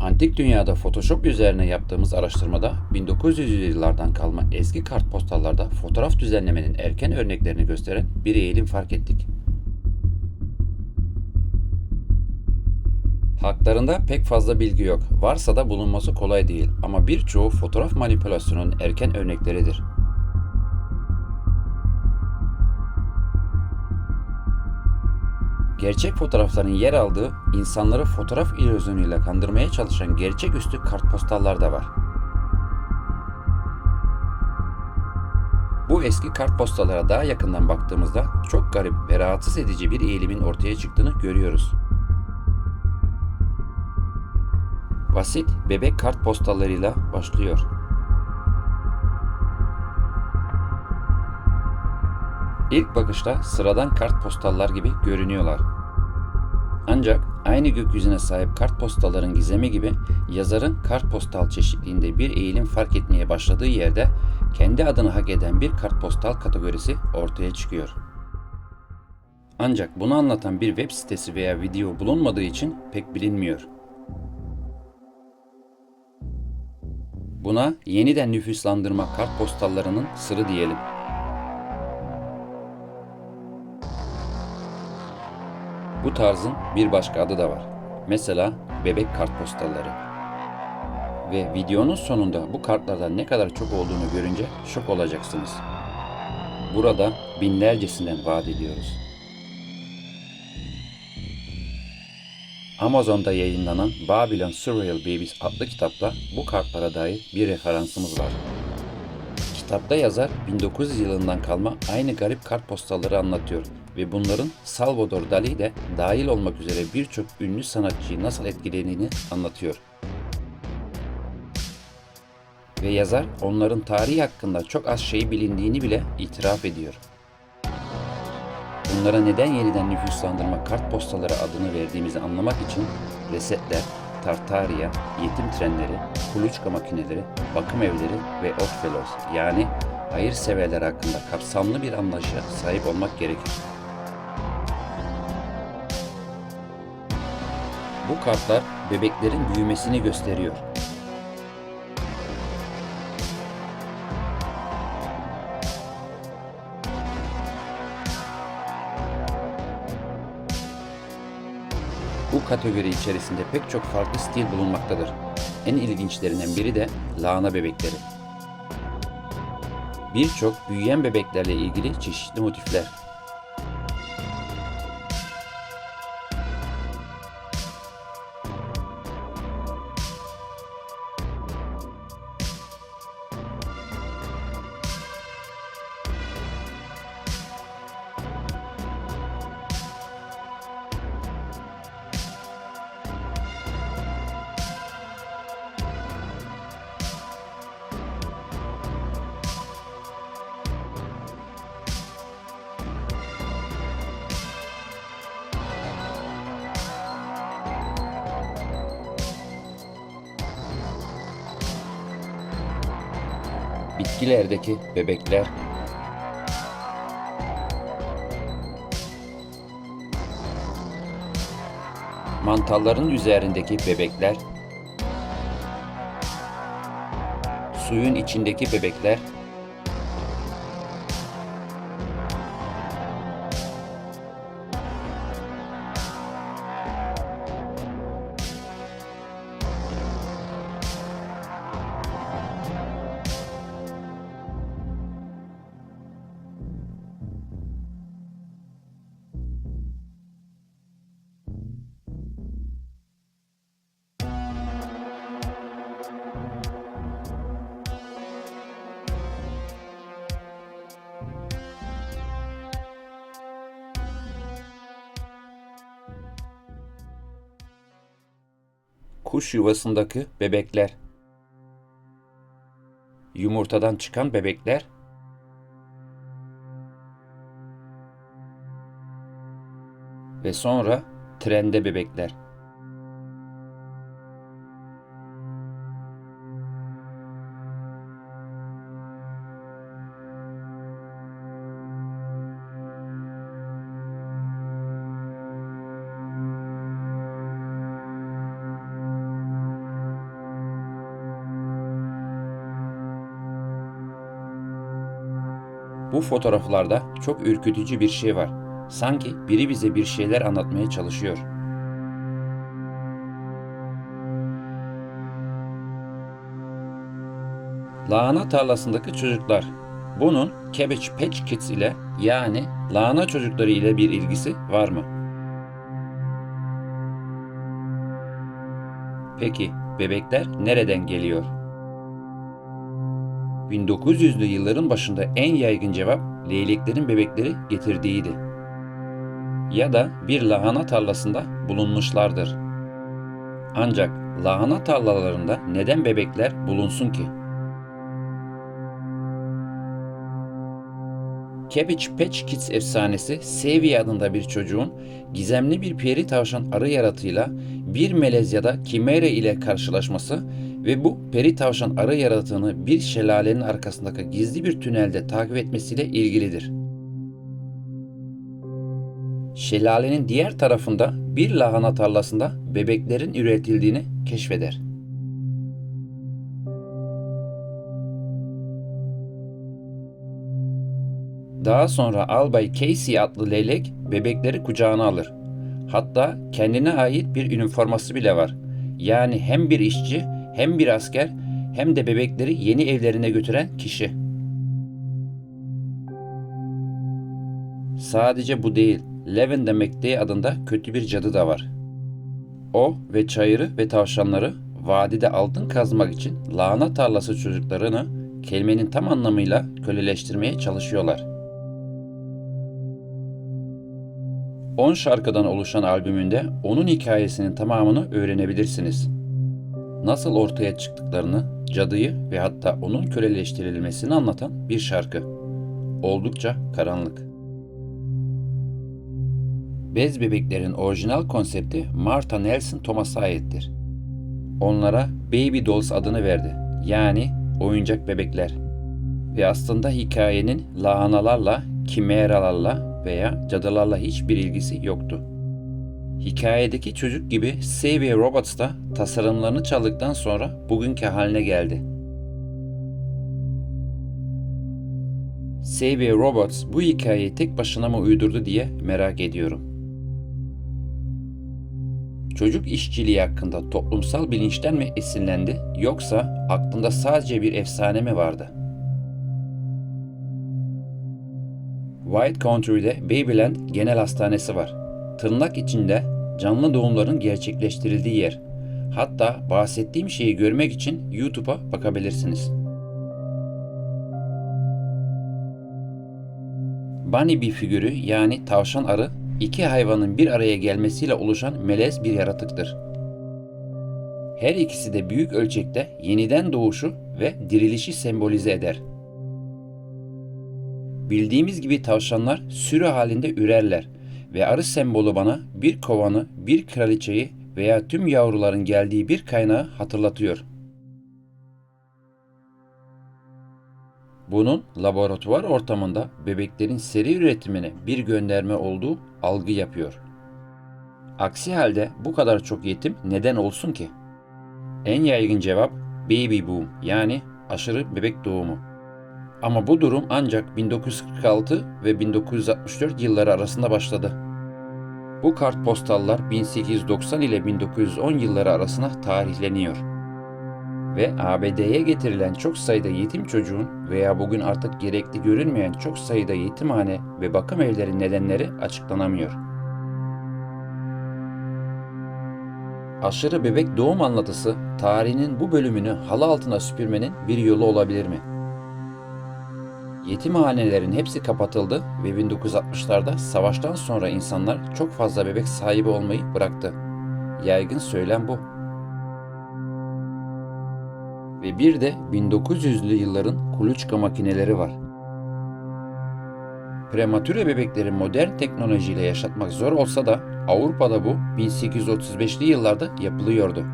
Antik dünyada Photoshop üzerine yaptığımız araştırmada 1900'lü yıllardan kalma eski kartpostallarda fotoğraf düzenlemenin erken örneklerini gösteren bir eğilim fark ettik. Haklarında pek fazla bilgi yok. Varsa da bulunması kolay değil ama birçoğu fotoğraf manipülasyonunun erken örnekleridir. Gerçek fotoğrafların yer aldığı, insanları fotoğraf illüzyonuyla kandırmaya çalışan gerçeküstü kartpostallar da var. Bu eski kartpostallara daha yakından baktığımızda çok garip ve rahatsız edici bir eğilimin ortaya çıktığını görüyoruz. Basit bebek kartpostallarıyla başlıyor. İlk bakışta sıradan kartpostallar gibi görünüyorlar. Ancak aynı gökyüzüne sahip kartpostalların gizemi gibi yazarın kartpostal çeşitliğinde bir eğilim fark etmeye başladığı yerde kendi adını hak eden bir kartpostal kategorisi ortaya çıkıyor. Ancak bunu anlatan bir web sitesi veya video bulunmadığı için pek bilinmiyor. Buna yeniden nüfuslandırma kartpostallarının sırrı diyelim. Bu tarzın bir başka adı da var. Mesela bebek kartpostalları. Ve videonun sonunda bu kartlardan ne kadar çok olduğunu görünce şok olacaksınız. Burada binlercesinden vaat ediyoruz. Amazon'da yayınlanan Babylon Surreal Babies adlı kitapta bu kartlara dair bir referansımız var. Kitapta yazar 1900 yılından kalma aynı garip kartpostalları anlatıyor ve bunların Salvador Dali de dahil olmak üzere birçok ünlü sanatçıyı nasıl etkilediğini anlatıyor. Ve yazar onların tarihi hakkında çok az şey bilindiğini bile itiraf ediyor. Bunlara neden yeniden nüfuslandırma kartpostaları adını verdiğimizi anlamak için resetler, Tartaria, yetim trenleri, kuluçka makineleri, bakım evleri ve Oddfellows yani hayırseverler hakkında kapsamlı bir anlayışa sahip olmak gerekir. Bu kartlar bebeklerin büyümesini gösteriyor. Kategori içerisinde pek çok farklı stil bulunmaktadır. En ilginçlerinden biri de lahana bebekleri. Birçok büyüyen bebeklerle ilgili çeşitli motifler. Bitkilerdeki bebekler. Mantalların üzerindeki bebekler. Suyun içindeki bebekler kuş yuvasındaki bebekler, yumurtadan çıkan bebekler, ve sonra trende bebekler. Bu fotoğraflarda çok ürkütücü bir şey var. Sanki biri bize bir şeyler anlatmaya çalışıyor. Lahana tarlasındaki çocuklar. Bunun Cabbage Patch Kids ile yani lahana çocukları ile bir ilgisi var mı? Peki bebekler nereden geliyor? 1900'lü yılların başında en yaygın cevap leyleklerin bebekleri getirdiğiydi. Ya da bir lahana tarlasında bulunmuşlardır. Ancak lahana tarlalarında neden bebekler bulunsun ki? Cabbage Patch Kids efsanesi Sevi adında bir çocuğun gizemli bir peri tavşan arı yaratığıyla bir melez ya da kimere ile karşılaşması ve bu peri tavşan arı yaratığını bir şelalenin arkasındaki gizli bir tünelde takip etmesiyle ilgilidir. Şelalenin diğer tarafında bir lahana tarlasında bebeklerin üretildiğini keşfeder. Daha sonra Albay Casey adlı leylek bebekleri kucağına alır. Hatta kendine ait bir üniforması bile var. Yani hem bir işçi hem bir asker hem de bebekleri yeni evlerine götüren kişi. Sadece bu değil, Lavender McDay adında kötü bir cadı da var. O ve çayırı ve tavşanları vadide altın kazmak için lahana tarlası çocuklarını kelimenin tam anlamıyla köleleştirmeye çalışıyorlar. 10 şarkıdan oluşan albümünde onun hikayesinin tamamını öğrenebilirsiniz. Nasıl ortaya çıktıklarını, cadıyı ve hatta onun köleleştirilmesini anlatan bir şarkı. Oldukça karanlık. Bez bebeklerin orijinal konsepti Martha Nelson Thomas'a aittir. Onlara Baby Dolls adını verdi. Yani oyuncak bebekler. Ve aslında hikayenin lahanalarla, kimeralarla veya cadılarla hiçbir ilgisi yoktu. Hikayedeki çocuk gibi Savvy Robots da tasarımlarını çaldıktan sonra bugünkü haline geldi. Savvy Robots bu hikayeyi tek başına mı uydurdu diye merak ediyorum. Çocuk işçiliği hakkında toplumsal bilinçten mi esinlendi yoksa aklında sadece bir efsane mi vardı? White Country'de Babyland Genel Hastanesi var. Tırnak içinde canlı doğumların gerçekleştirildiği yer. Hatta bahsettiğim şeyi görmek için YouTube'a bakabilirsiniz. Bunny bir figürü yani tavşan arı iki hayvanın bir araya gelmesiyle oluşan melez bir yaratıktır. Her ikisi de büyük ölçekte yeniden doğuşu ve dirilişi sembolize eder. Bildiğimiz gibi tavşanlar sürü halinde ürerler ve arı sembolü bana bir kovanı, bir kraliçeyi veya tüm yavruların geldiği bir kaynağı hatırlatıyor. Bunun laboratuvar ortamında bebeklerin seri üretimine bir gönderme olduğu algı yapıyor. Aksi halde bu kadar çok yetim neden olsun ki? En yaygın cevap baby boom yani aşırı bebek doğumu. Ama bu durum ancak 1946 ve 1964 yılları arasında başladı. Bu kartpostallar 1890 ile 1910 yılları arasında tarihleniyor. Ve ABD'ye getirilen çok sayıda yetim çocuğun veya bugün artık gerekli görünmeyen çok sayıda yetimhane ve bakım evleri nedenleri açıklanamıyor. Aşırı bebek doğum anlatısı tarihinin bu bölümünü halı altına süpürmenin bir yolu olabilir mi? Yetimhanelerin hepsi kapatıldı ve 1960'larda savaştan sonra insanlar çok fazla bebek sahibi olmayı bıraktı. Yaygın söylem bu. Ve bir de 1900'lü yılların kuluçka makineleri var. Prematüre bebekleri modern teknolojiyle yaşatmak zor olsa da Avrupa'da bu 1835'li yıllarda yapılıyordu.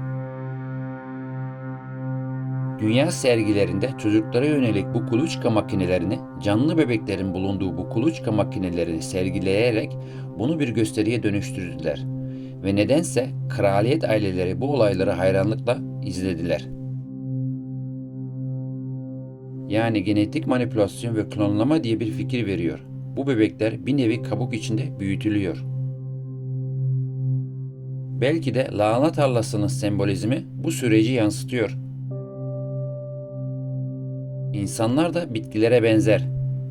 Dünya sergilerinde çocuklara yönelik bu kuluçka makinelerini, canlı bebeklerin bulunduğu bu kuluçka makinelerini sergileyerek bunu bir gösteriye dönüştürdüler. Ve nedense kraliyet aileleri bu olayları hayranlıkla izlediler. yani genetik manipülasyon ve klonlama diye bir fikir veriyor. Bu bebekler bir nevi kabuk içinde büyütülüyor. Belki de lahana tarlasının sembolizmi bu süreci yansıtıyor. İnsanlar da bitkilere benzer.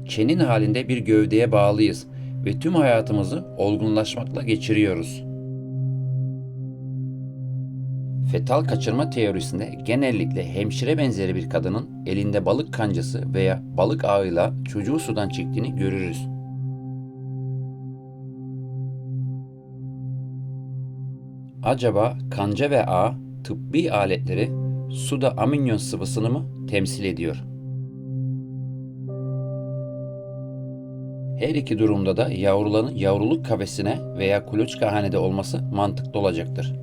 Çenin halinde bir gövdeye bağlıyız ve tüm hayatımızı olgunlaşmakla geçiriyoruz. Fetal kaçırma teorisinde genellikle hemşire benzeri bir kadının elinde balık kancası veya balık ağıyla çocuğu sudan çektiğini görürüz. Acaba kanca ve ağ tıbbi aletleri suda aminyon sıvısını mı temsil ediyor? Her iki durumda da yavruların yavruluk kafesine veya kuluçkahanede olması mantıklı olacaktır.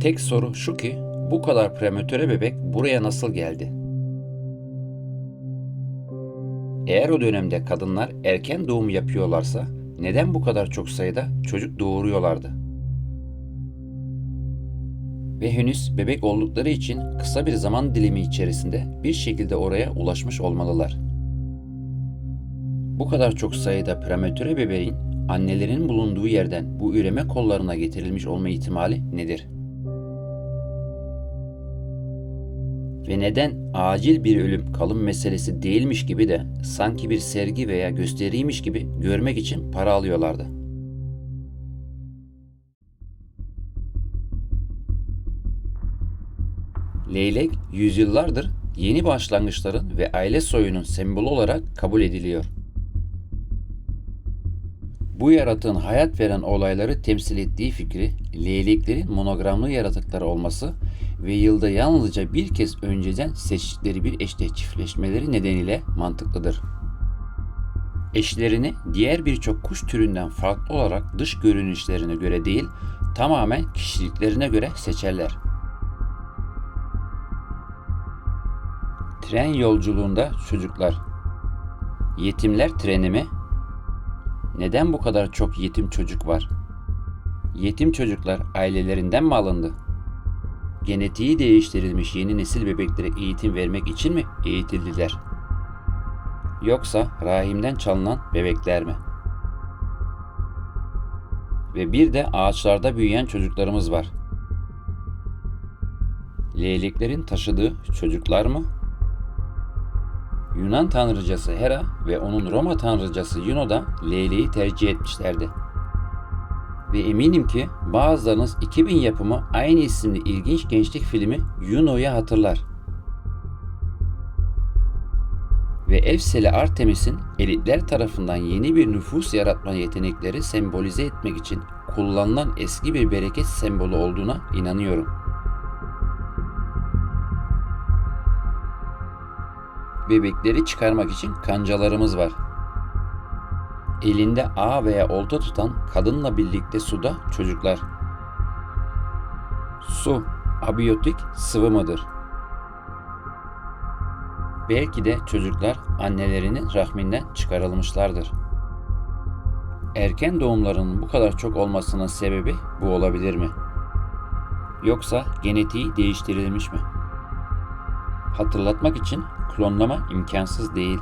Tek soru şu ki bu kadar prematüre bebek buraya nasıl geldi? Eğer o dönemde kadınlar erken doğum yapıyorlarsa neden bu kadar çok sayıda çocuk doğuruyorlardı? Ve henüz bebek oldukları için kısa bir zaman dilimi içerisinde bir şekilde oraya ulaşmış olmalılar. Bu kadar çok sayıda prematüre bebeğin annelerin bulunduğu yerden bu üreme kollarına getirilmiş olma ihtimali nedir? Ve neden acil bir ölüm kalım meselesi değilmiş gibi de sanki bir sergi veya gösteriymiş gibi görmek için para alıyorlardı? Leylek yüzyıllardır yeni başlangıçların ve aile soyunun sembolü olarak kabul ediliyor. Bu yaratığın hayat veren olayları temsil ettiği fikri, leyleklerin monogramlı yaratıkları olması ve yılda yalnızca bir kez önceden seçtikleri bir eşle çiftleşmeleri nedeniyle mantıklıdır. Eşlerini diğer birçok kuş türünden farklı olarak dış görünüşlerine göre değil, tamamen kişiliklerine göre seçerler. Tren yolculuğunda çocuklar. Yetimler treni mi? Neden bu kadar çok yetim çocuk var? Yetim çocuklar ailelerinden mi alındı? Genetiği değiştirilmiş yeni nesil bebeklere eğitim vermek için mi eğitildiler? Yoksa rahimden çalınan bebekler mi? Ve bir de ağaçlarda büyüyen çocuklarımız var. Leyleklerin taşıdığı çocuklar mı? Yunan tanrıcası Hera ve onun Roma tanrıcası Juno da leyleği tercih etmişlerdi. Ve eminim ki bazılarınız 2000 yapımı aynı isimli ilginç gençlik filmi Juno'yu hatırlar. Ve Efseli Artemis'in elitler tarafından yeni bir nüfus yaratma yetenekleri sembolize etmek için kullanılan eski bir bereket sembolü olduğuna inanıyorum. Bebekleri çıkarmak için kancalarımız var. Elinde ağ veya olta tutan kadınla birlikte suda çocuklar. Su, abiyotik sıvı mıdır? Belki de çocuklar annelerinin rahminden çıkarılmışlardır. Erken doğumlarının bu kadar çok olmasının sebebi bu olabilir mi? Yoksa genetiği değiştirilmiş mi? Hatırlatmak için klonlama imkansız değil.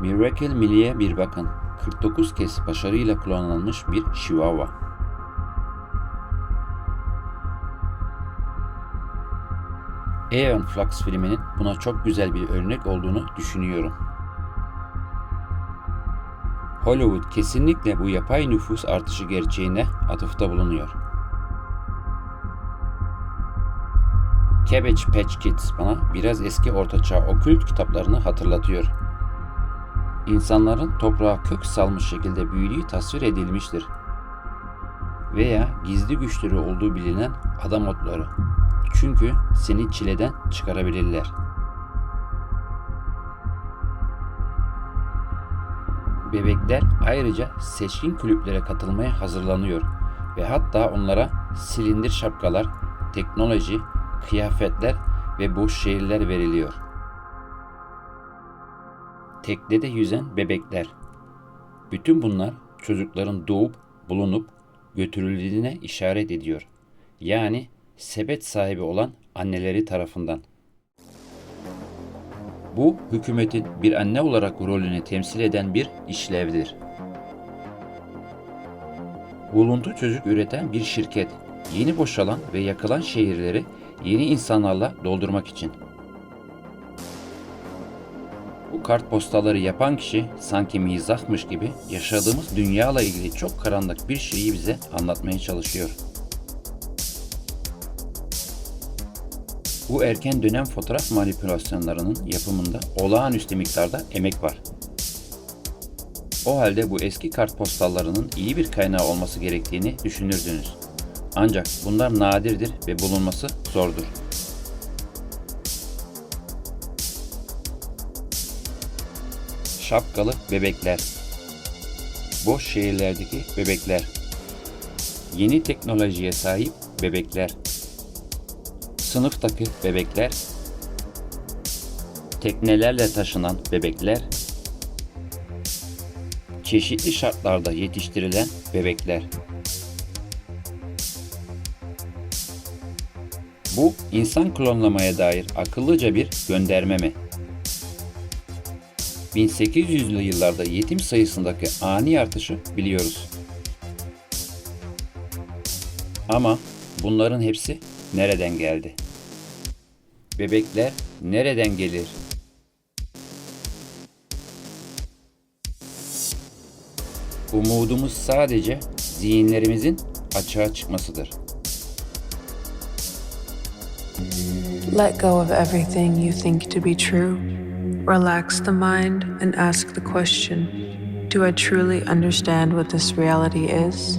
Miracle Millie'ye bir bakın. 49 kez başarıyla klonlanmış bir Chihuahua. Aeon Flux filminin buna çok güzel bir örnek olduğunu düşünüyorum. Hollywood kesinlikle bu yapay nüfus artışı gerçeğine atıfta bulunuyor. Cabbage Patch Kids bana biraz eski ortaçağ okült kitaplarını hatırlatıyor. İnsanların toprağa kök salmış şekilde büyüdüğü tasvir edilmiştir. Veya gizli güçleri olduğu bilinen adam otları. Çünkü seni çileden çıkarabilirler. Bebekler ayrıca seçkin kulüplere katılmaya hazırlanıyor ve hatta onlara silindir şapkalar, teknoloji, kıyafetler ve boş şehirler veriliyor. Teknede yüzen bebekler. Bütün bunlar çocukların doğup bulunup götürüldüğüne işaret ediyor. Yani sepet sahibi olan anneleri tarafından. Bu hükümetin bir anne olarak rolünü temsil eden bir işlevdir. Buluntu çocuk üreten bir şirket, yeni boşalan ve yakılan şehirleri yeni insanlarla doldurmak için. Bu kartpostalları yapan kişi sanki mizahmış gibi yaşadığımız dünyayla ilgili çok karanlık bir şeyi bize anlatmaya çalışıyor. Bu erken dönem fotoğraf manipülasyonlarının yapımında olağanüstü miktarda emek var. O halde bu eski kartpostallarının iyi bir kaynağı olması gerektiğini düşünürdünüz. Ancak bunlar nadirdir ve bulunması zordur. Şapkalı bebekler. Boş şehirlerdeki bebekler. Yeni teknolojiye sahip bebekler. Sınıftaki bebekler. Teknelerle taşınan bebekler. Çeşitli şartlarda yetiştirilen bebekler. Bu insan klonlamaya dair akıllıca bir gönderme mi? 1800'lü yıllarda yetim sayısındaki ani artışı biliyoruz. Ama bunların hepsi nereden geldi? Bebekler nereden gelir? Umudumuz sadece zihinlerimizin açığa çıkmasıdır. Let go of everything you think to be true. Relax the mind and ask the question Do I truly understand what this reality is?